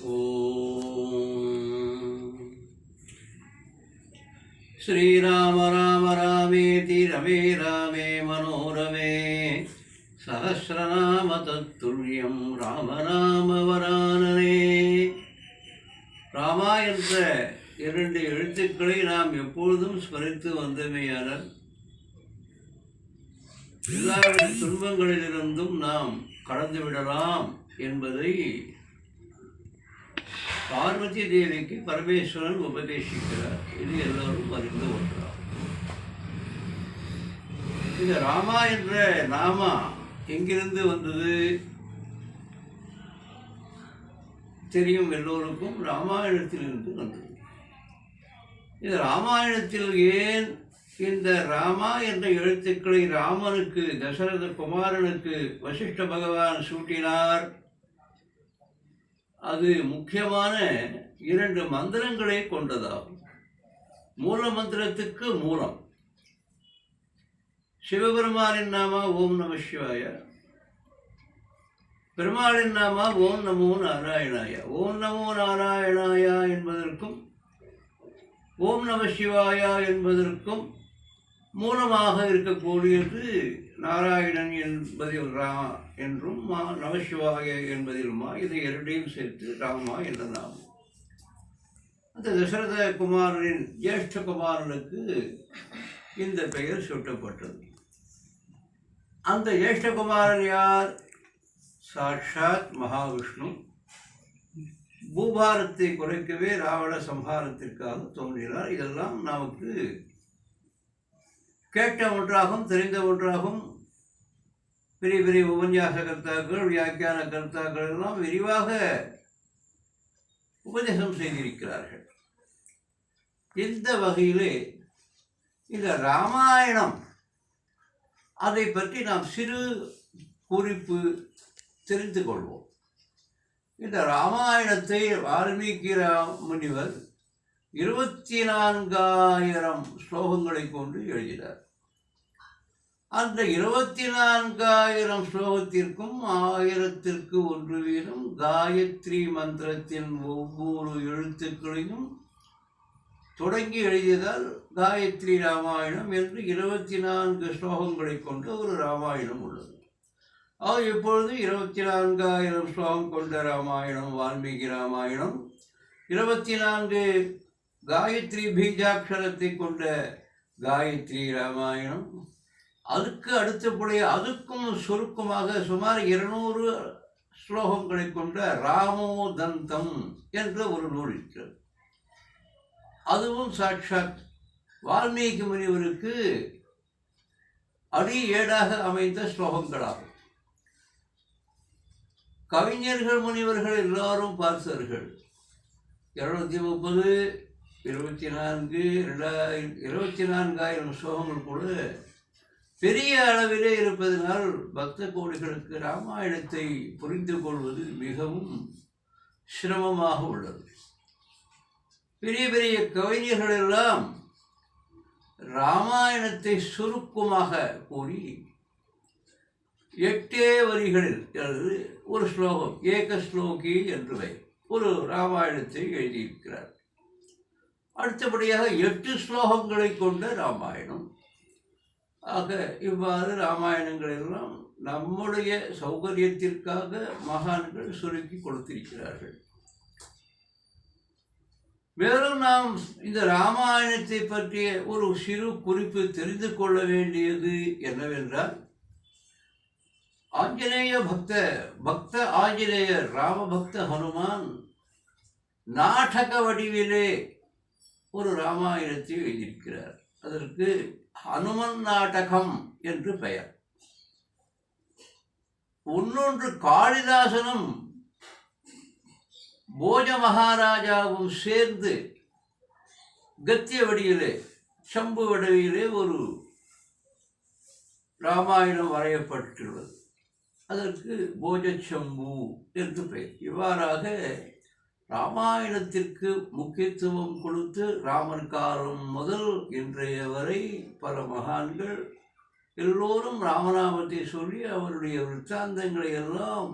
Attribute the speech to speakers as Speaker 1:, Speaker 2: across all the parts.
Speaker 1: ॐ श्रीराम राम रामेति रमे रामे मनोरमे सहस्रनाम तत्तुल्यं ராமநாமவரானனே ராமா என்ற இரண்டு எழுத்துக்களை நாம் எப்பொழுதும் ஸ்மரித்து வந்தமையாளர் எல்லாவித துன்பங்களிலிருந்தும் நாம் கடந்து விடலாம் என்பதை பார்வதி தேவிக்கு பரமேஸ்வரன் உபதேசிக்கிறார். இது எல்லோரும் அறிந்த ஒன்றாம் இந்த ராமா என்ற நாமா எங்கிருந்து வந்தது? தெரியும் எல்லோருக்கும். ராமாயணத்திலிருந்து வந்தது. இந்த ராமாயணத்தில் ஏன் இந்த ராமா என்ற எழுத்துக்களை ராமனுக்கு தசரத குமாரனுக்கு வசிஷ்ட பகவான் சூட்டினார்? அது முக்கியமான இரண்டு மந்திரங்களை கொண்டதாகும். மூல மந்திரத்துக்கு மூலம். சிவபெருமானின் நாமா ஓம் நம சிவாய. பெருமாளின் நாமா ஓம் நமோ நாராயணாய. ஓம் நமோ நாராயணாயா என்பதற்கும் ஓம் நம சிவாயா என்பதற்கும் மூலமாக இருக்கக்கூடியது நாராயணன் என்பதில் ரா என்றும் மா நமசிவாய என்பதில் மா இதை இரண்டையும் சேர்த்து ராமா என்ற நாமம். அந்த தசரத குமாரனின் ஜேஷ்ட குமாரனுக்கு இந்த பெயர் சூட்டப்பட்டது. அந்த ஜேஷ்டகுமாரன் யார்? சாட்சாத் மகாவிஷ்ணு. பூபாரத்தை குறைக்கவே ராவண சம்ஹாரத்திற்காக தோன்றினார். இதெல்லாம் நமக்கு கேட்ட ஒன்றாகும் தெரிந்த ஒன்றாகும். பெரிய பெரிய உபன்யாச கர்த்தாக்கள் வியாக்கியான கர்த்தாக்கள் எல்லாம் விரிவாக உபதேசம் செய்திருக்கிறார்கள். இந்த வகையிலே இந்த ராமாயணம் அதை பற்றி நாம் சிறு குறிப்பு தெரிந்து கொள்வோம். இந்த ராமாயணத்தை வால்மீகி ரா- முனிவர் இருபத்தி நான்காயிரம் ஸ்லோகங்களை கொண்டு எழுதினார். அந்த இருபத்தி நான்காயிரம் ஸ்லோகத்திற்கும் ஆயிரத்திற்கு ஒன்று வீதம் காயத்ரி மந்திரத்தின் ஒவ்வொரு எழுத்துக்களையும் தொடங்கி எழுதியதால் காயத்ரி ராமாயணம் என்று இருபத்தி நான்கு ஸ்லோகங்களை கொண்ட ஒரு ராமாயணம் உள்ளது. ஆக இப்பொழுது இருபத்தி நான்காயிரம் ஸ்லோகம் கொண்ட ராமாயணம் வால்மீகி ராமாயணம் இருபத்தி நான்கு காயத்ரி பீஜாட்சரத்தை கொண்ட காயத்ரி ராமாயணம் அதுக்கு அடுத்தபடிய அதுக்கும் சுருக்கமாக சுமார் இருநூறு ஸ்லோகங்களை கொண்ட ராமோதந்தம் என்ற ஒரு நூல் இருக்கிறது. அதுவும் சாட்சாத். வால்மீகி முனிவருக்கு அடி ஏடாக அமைந்த ஸ்லோகங்களாகும். கவிஞர்கள் முனிவர்கள் எல்லாரும் பார்த்தார்கள். இருநூத்தி முப்பது இருபத்தி நான்கு ரெண்டாயிரம் இருபத்தி நான்காயிரம் ஸ்லோகங்கள் கூட பெரிய அளவிலே இருப்பதனால் பக்த கோடிகளுக்கு ராமாயணத்தை புரிந்து கொள்வது மிகவும் சிரமமாக உள்ளது. பெரிய பெரிய கவிஞர்கள் எல்லாம் ராமாயணத்தை சுருக்கமாக கூறி எட்டே வரிகளில் அல்லது ஒரு ஸ்லோகம் ஏக ஸ்லோகி என்று வை ஒரு ராமாயணத்தை எழுதியிருக்கிறார். அடுத்தபடியாக எட்டு ஸ்லோகங்களை கொண்ட ராமாயணம். ஆக இவ்வாறு ராமாயணங்கள் எல்லாம் நம்முடைய சௌகரியத்திற்காக மகான்கள் சுருக்கி கொடுத்திருக்கிறார்கள். மேலும் நாம் இந்த ராமாயணத்தை பற்றிய ஒரு சிறு குறிப்பு தெரிந்து கொள்ள வேண்டியது என்னவென்றால் ஆஞ்சநேய பக்த பக்த ஆஞ்சநேயர் ராமபக்த ஹனுமான் நாடக வடிவிலே ஒரு ராமாயணத்தை எழுதியிருக்கிறார். அதற்கு ஹனுமன் நாடகம் என்று பெயர். இன்னொன்று காளிதாசனும் போஜ மகாராஜாவும் சேர்ந்து கத்திய வடியிலே சம்பு வடிவிலே ஒரு ராமாயணம் வரையப்பட்டுள்ளது. அதற்கு போஜ சம்பு என்று பெயர். இவ்வாறாக ராமாயணத்திற்கு முக்கியத்துவம் கொடுத்து ராமர் காலம் முதல் இன்றைய வரை பல மகான்கள் எல்லோரும் ராமநாமத்தை சொல்லி அவருடைய விருத்தாந்தங்களை எல்லாம்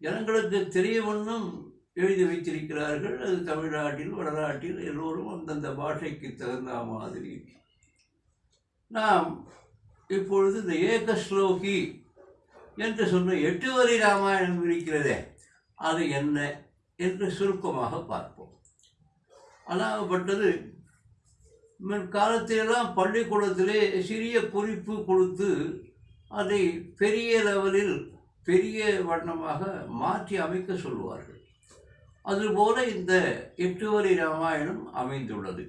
Speaker 1: ஜனங்களுக்கு தெரிய வண்ணம் எழுதி வைத்திருக்கிறார்கள். அது தமிழ்நாட்டில் வடநாட்டில் எல்லோரும் அந்தந்த பாஷைக்கு தகுந்த மாதிரி. நாம் இப்பொழுது இந்த ஏக ஸ்லோகி என்று சொன்ன எட்டு வரி ராமாயணம் இருக்கிறதே அது என்ன? என்று சுருக்கமாக பார்ப்போம். அதாகப்பட்டது காலத்திலெல்லாம் பள்ளிக்கூடத்திலே சிறிய குறிப்பு கொடுத்து அதை பெரிய லெவலில் பெரிய வண்ணமாக மாற்றி அமைக்க சொல்லுவார்கள். அதுபோல இந்த எட்டு வரி ராமாயணம் அமைந்துள்ளது.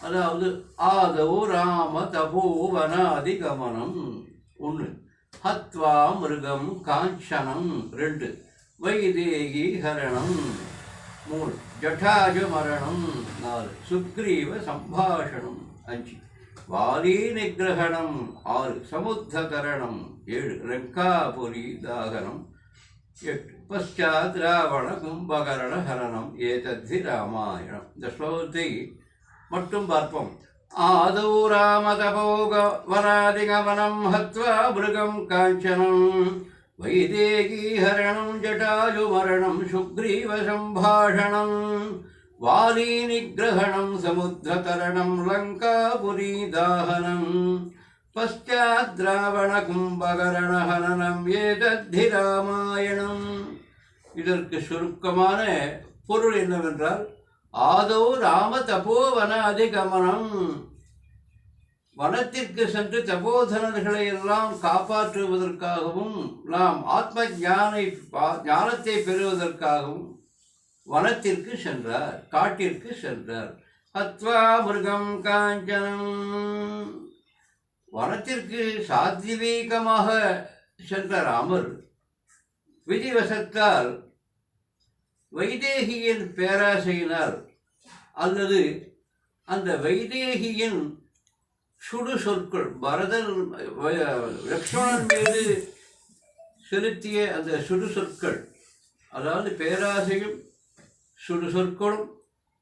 Speaker 1: அதாவது ஆதவோ ராம தபோ வனாதி கமனம். ஒன்று ஹத்வா மிருகம் காஞ்சனம். ரெண்டு வைதேகி ஹரணம் மூணு ஜட்டாஜ மரணம் நாலு சுக்ரீவ சம்பாஷணம் அஞ்சு வாலி நிகிரகணம் ஆறு சமுத்தகரணம் ஏழு ரெக்காபுரி தாகனம் எட்டு பஷாத் ராவண கும்பகரண ஹரணம் ஏதத்தி ராமாயணம் இந்த ஸ்லோகத்தை மட்டும் பார்ப்போம் ஆதௌ ராமதபோக வராதிகமனம் ஹத்வா மிருகம் காஞ்சனம் வைதேகீஹரணம் जटायुमरणं சுக்ரீவ वालीनिग्रहणं வாலி நிகிரகணம் சமுத்திரதரணம் லங்காபுரீதாஹனம் பశ్చాத் ராவண ஏதத்தி ராமாயணம் இதற்கு சுருக்கமான பொருள் என்னவென்றால் ஆதோ ராம தபோவன அதிகமனம் வனத்திற்கு சென்று சகோதரர்களை எல்லாம் காப்பாற்றுவதற்காகவும் நாம் ஆத்ம ஞானை ஞானத்தை பெறுவதற்காகவும் வனத்திற்கு சென்றார் காட்டிற்கு சென்றார். அத்வா மிருகம் காஞ்சனம். வனத்திற்கு சாத்விகமாக சென்ற ராமர் விதிவசத்தால் வைதேகியின் பேராசையினால் அல்லது அந்த வைதேகியின் சுடு சொற்கள் பரதன் லக்ஷ்மணன் மீது செலுத்திய அந்த சுடு சொற்கள் அதாவது பேராசையும் சுடு சொற்களும்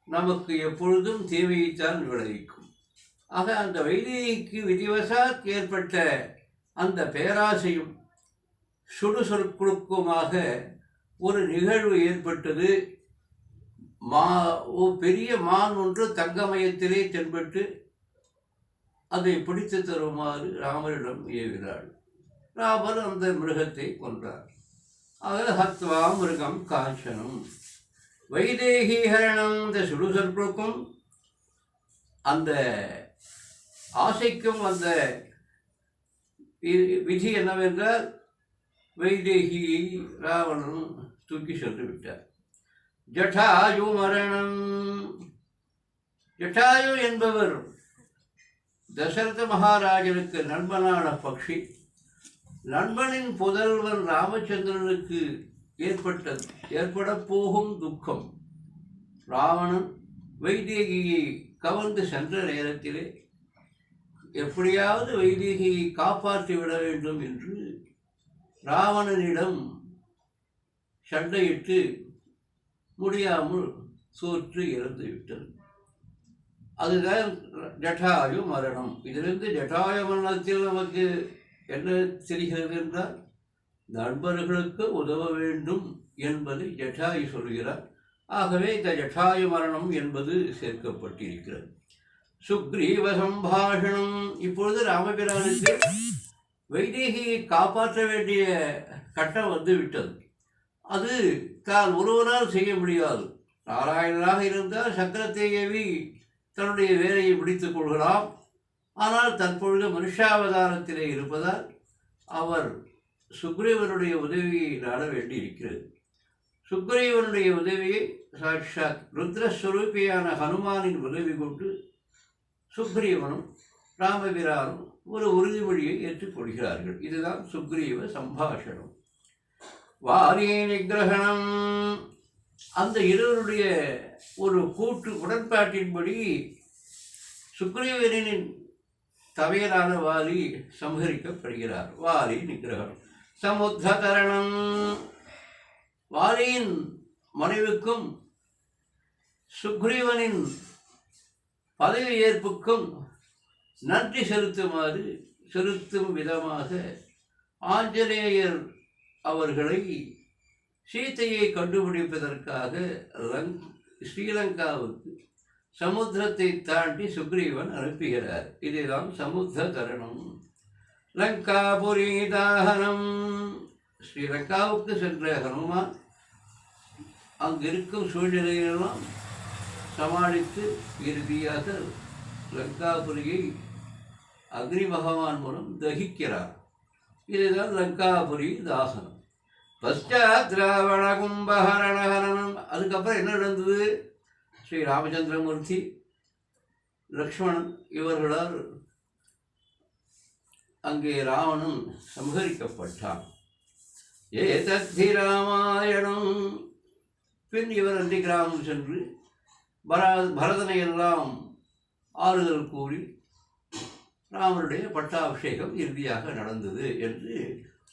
Speaker 1: நமக்கு எப்பொழுதும் தீமையைத்தான் விளைவிக்கும். ஆக அந்த வைதிகைக்கு விதிவசாத் ஏற்பட்ட அந்த பேராசையும் சுடு சொற்களுக்குமாக ஒரு நிகழ்வு ஏற்பட்டது. மா ஓ பெரிய மான் ஒன்று தங்கமயத்திலே தென்பட்டு அதை பிடித்து தருமாறு ராமரிடம் ஏவினாள். ராமர் அந்த மிருகத்தை கொன்றார். ஆக ஹத்வா மிருகம் காஞ்சனம். வைதேகீகரணம் இந்த சுடுசற்புக்கும் அந்த ஆசைக்கும் அந்த விதி என்னவென்றால் வைதேகியை ராவணன் தூக்கி சென்று விட்டார். ஜட்டாயு மரணம். ஜட்டாயு என்பவர் தசரத மகாராஜனுக்கு நண்பனான பக்ஷி நண்பனின் புதல்வன் ராமச்சந்திரனுக்கு ஏற்பட்ட ஏற்பட போகும் துக்கம். ராவணன் வைதேகியை கவர்ந்து சென்ற நேரத்திலே எப்படியாவது வைதேகியை காப்பாற்றி விட வேண்டும் என்று ராவணனிடம் சண்டையிட்டு முடியாமல் சோற்று இறந்து விட்டது அதுதான் ஜட்டாயு மரணம். இதிலிருந்து ஜட்டாய மரணத்தில் நமக்கு என்ன தெரிகிறது என்றால் நண்பர்களுக்கு உதவ வேண்டும் என்பது ஜட்டாயு சொல்கிறார். ஆகவே இந்த ஜட்டாயு மரணம் என்பது சேர்க்கப்பட்டிருக்கிறது. சுக்ரீவ சம்பாஷணம் இப்பொழுது ராமபிரானுக்கு வைதேகியை காப்பாற்ற வேண்டிய கட்டம் வந்து விட்டது அது தான் ஒருவரால் செய்ய முடியாது. நாராயணனாக இருந்தால் சக்கரத்தை ஏவி தன்னுடைய வேலையை முடித்துக் கொள்கலாம் ஆனால் தற்பொழுது மனுஷாவதாரத்திலே இருப்பதால் அவர் சுக்ரீவனுடைய உதவியை நாட வேண்டியிருக்கிறது. சுக்ரீவனுடைய உதவியை சாட்சாத் ருத்ரஸ்வரூபியான ஹனுமானின் உதவி கொண்டு சுக்ரீவனும் ராமபிரானும் ஒரு உறுதிமொழியை ஏற்றுக்கொள்கிறார்கள் இதுதான் சுக்ரீவ சம்பாஷணம். வாரிய நிகிரகணம் அந்த இருவருடைய ஒரு கூட்டு உடன்பாட்டின்படி சுக்ரீவனின் தவையரான வாலி சம்ஹரிக்கப்படுகிறார் வாலி நிகிரகம் சமுத்தரணம் வாலியின் மனைவிக்கும் சுக்ரீவனின் பதவி ஏற்புக்கும் நன்றி செலுத்துமாறு செலுத்தும் விதமாக ஆஞ்சநேயர் அவர்களை சீதையை கண்டுபிடிப்பதற்காக லங் ஸ்ரீலங்காவுக்கு சமுத்திரத்தை தாண்டி சுக்ரீவன் அனுப்புகிறார். இதுதான் சமுத்திர தருணம். லங்காபுரி தாகனம். ஸ்ரீலங்காவுக்கு சென்ற ஹனுமான் அங்கிருக்கும் சூழ்நிலையெல்லாம் சமாளித்து இறுதியாக லங்காபுரியை அக்னி பகவான் மூலம் தகிக்கிறார். இதுதான் லங்காபுரி தாசனம் திராவண கும்பஹரணஹரணம் அதுக்கப்புறம் என்ன நடந்தது? ஸ்ரீ ராமச்சந்திரமூர்த்தி லக்ஷ்மணன் இவர்களால் அங்கே ராவணன் சம்ஹரிக்கப்பட்டான் ஏதத்தி ராமாயணம் பின் இவர் அன்றி கிராமம் சென்று பரா பரதனை எல்லாம் ஆறுதல் கூறி ராமனுடைய பட்டாபிஷேகம் இறுதியாக நடந்தது என்று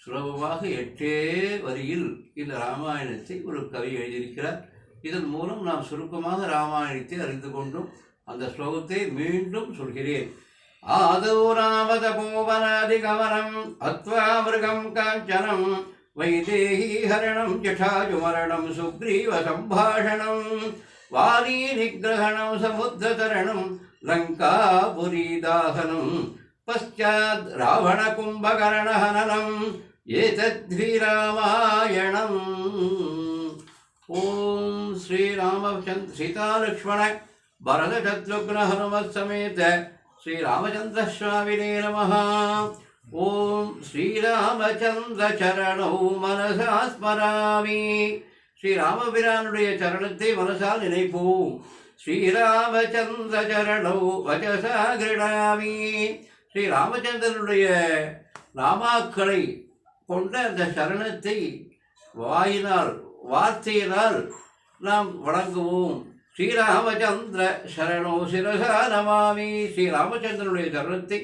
Speaker 1: சுலபமாக எட்டே வரியில் இந்த ராமாயணத்தை ஒரு கவி எழுதியிருக்கிறார். இதன் மூலம் நாம் சுருக்கமாக ராமாயணத்தை அறிந்து கொண்டோம் அந்த ஸ்லோகத்தை மீண்டும் சொல்கிறேன். ஆதோ ராமத போவனாதி கவனம் அத்வா மிருகம் காஞ்சனம் வைதேகி ஹரணம் ஜட்டாஜுமரணம் சுக்ரீவ சம்பாஷணம் வாலி நிகிரகணம் சமுத்திரதரணம் லங்காபுரீதாசனம் பச்சாத் ராவண கும்பகரண ஹனனம் ஓம் ஸ்ரீராமச்சந்திர சீதாலக்ஷ்மண பரதசத்ருக்ன ஹனுமத் சமேத ஸ்ரீராமச்சந்திர சுவாமினே நமः ஓம் ஸ்ரீராமச்சந்திர சரணௌ மனசா ஸ்மராமி. ஸ்ரீராமபிரானுடைய சரணத்தை மனசால் நினைப்போம். ஸ்ரீராமச்சந்திர சரணௌ வச்சசா கிருணாமி. ஸ்ரீ ராமச்சந்திரனுடைய நாமாக்களை கொண்ட அந்த சரணத்தை வாயினால் வார்த்தையினால் நாம் வணங்குவோம். ஸ்ரீராமச்சந்திர சரணோ சிரசா நமாமி. ஸ்ரீராமச்சந்திரனுடைய சரணத்தை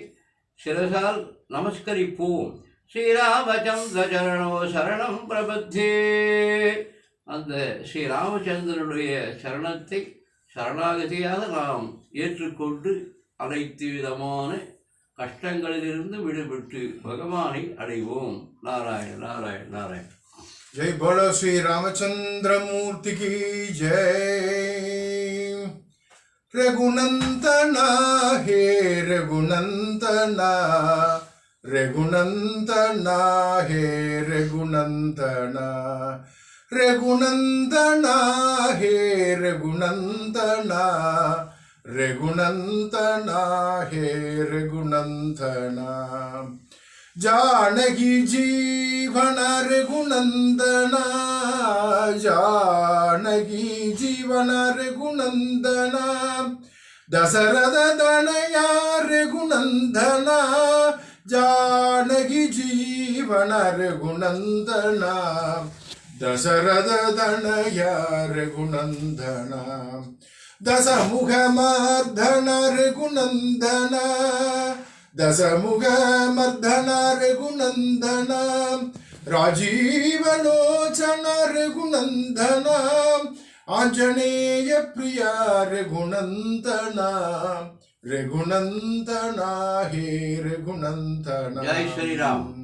Speaker 1: சிரசால் நமஸ்கரிப்போம். ஸ்ரீராமச்சந்திர சரணோ சரணம் பிரபத்தே. அந்த ஸ்ரீராமச்சந்திரனுடைய சரணத்தை சரணாகதியாக நாம் ஏற்றுக்கொண்டு அனைத்து விதமான கஷ்டங்களிலிருந்து விடுபட்டு பகவானை அடைவோம். நாராயண நாராயண நாராயண.
Speaker 2: ஜெய் போலோ ஸ்ரீ ராமச்சந்திர மூர்த்திக்கு ஜெய். ரகுநந்தனா ஹே ரகுநந்தனா. ரகுநந்தனா ஹே ரகுநந்தனா. ரகுநந்தனா ஹே ரகுநந்தனா. रघुनंदना, हे रघुनंदना। जानकी जीवन रघुनंदना, जानकी जीवन रघुनंदना। दशरथ दनया रघुनंदना, जानकी जीवन रघुनंदना। दशरथ दनया रघुनंदना। दशमुखमर्दन रघुनंदना दशमुखमर्दन रघुनन्दन राजीवलोचन रघुनन्दन आञ्जनेय प्रिया रघुनन्दन रघुनन्दना हे रघुनन्दन।
Speaker 1: जय श्री राम।